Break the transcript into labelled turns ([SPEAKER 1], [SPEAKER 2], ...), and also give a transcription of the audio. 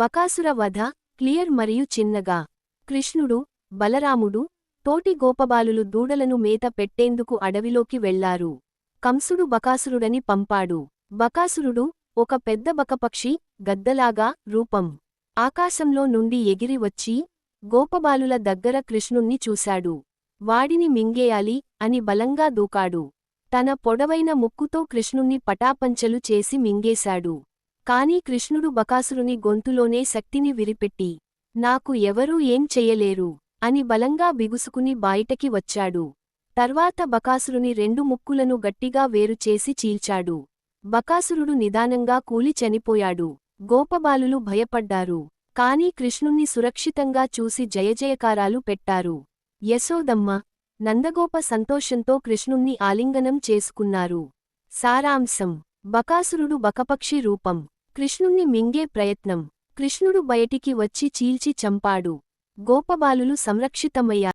[SPEAKER 1] బకాసుర వధ క్లియర్ మరియు చిన్నగా. కృష్ణుడు బలరాముడు తోటి గోపబాలులు దూడలను మేత పెట్టేందుకు అడవిలోకి వెళ్ళారు. కంసుడు బకాసురుడని పంపాడు. బకాసురుడు ఒక పెద్ద బకపక్షి గద్దలాగా రూపం. ఆకాశంలో నుండి ఎగిరి వచ్చి గోపబాలుల దగ్గర కృష్ణుణ్ణి చూశాడు. వాడిని మింగేయాలి అని బలంగా దూకాడు. తన పొడవైన ముక్కుతో కృష్ణుణ్ణి పటాపంచలు చేసి మింగేశాడు. కాని కృష్ణుడు బకాసురుని గొంతులోనే శక్తిని విరిపెట్టి నాకు ఎవరూ ఏం చెయ్యలేరు అని బలంగా బిగుసుకుని బయటకి వచ్చాడు. తర్వాత బకాసురుని రెండు ముక్కులను గట్టిగా వేరుచేసి చీల్చాడు. బకాసురుడు నిదానంగా కూలి చనిపోయాడు. గోపబాలులు భయపడ్డారు. కాని కృష్ణుణ్ణి సురక్షితంగా చూసి జయజయకారాలు పెట్టారు. యశోదమ్మ! నందగోప సంతోషంతో కృష్ణుణ్ణి ఆలింగనం చేసుకున్నారు. సారాంశం! బకాసురుడు బకపక్షి రూపం. కృష్ణుణ్ణి మింగే ప్రయత్నం. కృష్ణుడు బయటికి వచ్చి చీల్చి చంపాడు. గోపబాలులు సంరక్షితమయ్యారు